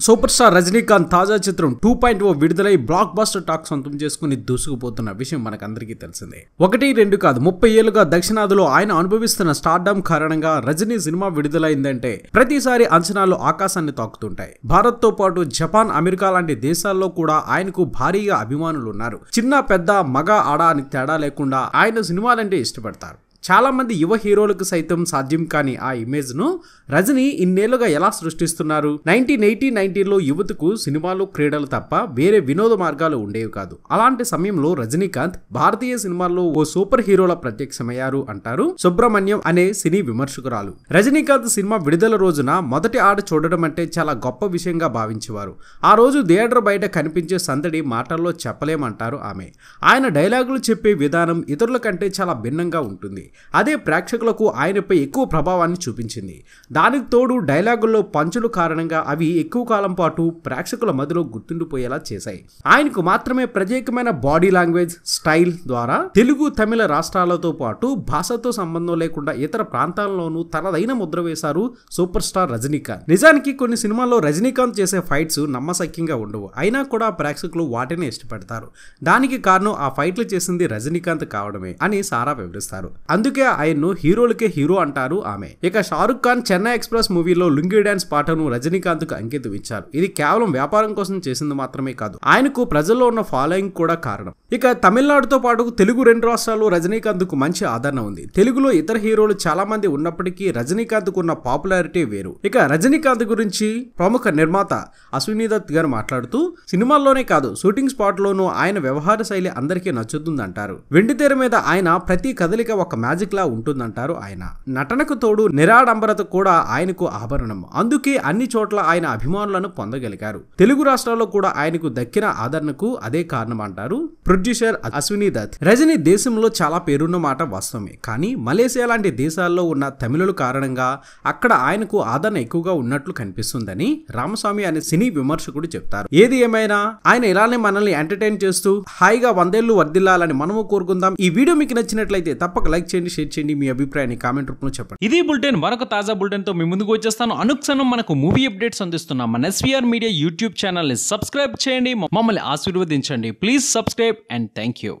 Super star Rajinikanth తాజా చిత్రం two point ఓ విడుదలై బ్లాక్ బాస్టర్ టాక్ సొంతం చేసుకుని దూసుకుపోతున్న విషయం మనకందరికీ తెలిసిందే. ఒకటి రెండు కాదు ముప్పై ఏళ్ళుగా దక్షిణాదిలో ఆయన అనుభవిస్తున్న స్టార్డమ్ కారణంగా రజనీ సినిమా విడుదలైందంటే ప్రతిసారి అంచనాలు ఆకాశాన్ని తాకుతుంటాయి. భారత్తో పాటు జపాన్ అమెరికా లాంటి దేశాల్లో కూడా ఆయనకు భారీగా అభిమానులు ఉన్నారు చిన్న పెద్ద మగ ఆడ అని తేడా లేకుండా ఆయన సినిమాలంటే ఇష్టపడతారు. చాలా మంది యువ హీరోలకు సైతం సాధ్యం కాని ఆ ఇమేజ్ను రజని రజనీ ఇన్నేళ్ళుగా ఎలా సృష్టిస్తున్నారు? నైన్టీన్ ఎయిటీ నైన్టీన్లో యువతకు సినిమాలు క్రీడలు తప్ప వేరే వినోద మార్గాలు ఉండేవి కాదు. అలాంటి సమయంలో రజనీకాంత్ భారతీయ సినిమాల్లో ఓ సూపర్ హీరోల ప్రత్యక్షమయ్యారు అంటారు సుబ్రహ్మణ్యం అనే సినీ విమర్శకురాలు. రజనీకాంత్ సినిమా విడుదల రోజున మొదటి ఆట చూడడం అంటే చాలా గొప్ప విషయంగా భావించేవారు. ఆ రోజు థియేటర్ బయట కనిపించే సందడి మాటల్లో చెప్పలేమంటారు ఆమె. ఆయన డైలాగులు చెప్పే విధానం ఇతరుల కంటే చాలా భిన్నంగా ఉంటుంది. అదే ప్రేక్షకులకు ఆయనపై ఎక్కువ ప్రభావాన్ని చూపించింది. దానికి తోడు డైలాగుల్లో పంచులు కారణంగా అవి ఎక్కువ కాలం పాటు ప్రేక్షకుల మదిలో గుర్తుండిపోయేలా చేశాయి. ఆయనకు మాత్రమే ప్రత్యేకమైన బాడీ లాంగ్వేజ్ స్టైల్ ద్వారా తెలుగు తమిళ రాష్ట్రాలతో పాటు భాషతో సంబంధం లేకుండా ఇతర ప్రాంతాల్లోనూ తనదైన ముద్ర వేశారు సూపర్ స్టార్ రజనీకాంత్. నిజానికి కొన్ని సినిమాల్లో రజనీకాంత్ చేసే ఫైట్స్ నమ్మసక్యంగా ఉండవు. అయినా కూడా ప్రేక్షకులు వాటిని ఇష్టపడతారు. దానికి కారణం ఆ ఫైట్లు చేసింది రజనీకాంత్ కావడమే అని సారా వివరిస్తారు. అందుకే ఆయన్ను హీరోలకే హీరో అంటారు ఆమె. ఇక షారుఖ్ ఖాన్ చెన్నై ఎక్స్ప్రెస్ మూవీలో లుంగి డాన్స్ పాటను రజనీకాంత్కు అంకితం ఇచ్చారు ఇది కేవలం వ్యాపారం కోసం చేసింది మాత్రమే కాదు ఆయనకు ప్రజల్లో ఉన్న ఫాలోయింగ్ కూడా కారణం. ఇక తమిళనాడుతో పాటు తెలుగు రెండు రాష్ట్రాల్లో రజనీకాంత్కు మంచి ఆదరణ ఉంది. తెలుగులో ఇతర హీరోలు చాలా మంది ఉన్నప్పటికీ రజనీకాంత్కు ఉన్న పాపులారిటీ వేరు. ఇక రజనీకాంత్ గురించి ప్రముఖ నిర్మాత అశ్విని దత్ గారు మాట్లాడుతూ సినిమాల్లోనే కాదు షూటింగ్ స్పాట్ లోనూ ఆయన వ్యవహార శైలి అందరికీ నచ్చుతుందంటారు. వెండి తెర మీద ఆయన ప్రతి కదలిక ఒక మ్యాచ్ మ్యాజిక్లా ఉంటుందంటారు ఆయన. నటనకు తోడు నిరాడంబరత కూడా ఆయనకు ఆభరణం. అందుకే అన్ని చోట్ల ఆయన అభిమానులను పొందగలిగారు. తెలుగు రాష్ట్రాల్లో కూడా ఆయనకు దక్కిన ఆదరణకు అదే కారణం అంటారు ప్రొడ్యూసర్ అశ్విని దత్. రజనీ దేశంలో చాలా పేరున్న మాట వాస్తవమే. కానీ మలేసియా లాంటి దేశాల్లో ఉన్న తమిళుల కారణంగా అక్కడ ఆయనకు ఆదరణ ఎక్కువగా ఉన్నట్లు కనిపిస్తుందని రామస్వామి అనే సినీ విమర్శకుడు చెప్తారు. ఏది ఏమైనా ఆయన ఇలానే మనల్ని ఎంటర్టైన్ చేస్తూ హాయిగా వందేళ్ళు వర్దిల్లాలని మనము కోరుకుందాం. ఈ వీడియో మీకు నచ్చినట్లయితే తప్పక లైక్ చేయండి. షేర్ చేయండి మీ అభిప్రాయాన్ని కామెంట్ రూపంలో చెప్పండి. ఇది బులెటిన్ మరొక తాజా బులెటిన్తో మీ ముందుకు వచ్చేస్తాను. అనుక్షణం మనకు మూవీ అప్డేట్స్ అందిస్తున్నాం మన ఎస్వీఆర్ మీడియా యూట్యూబ్ ఛానల్ని సబ్స్క్రైబ్ చేయండి మమ్మల్ని ఆశీర్వదించండి. Please subscribe and thank you.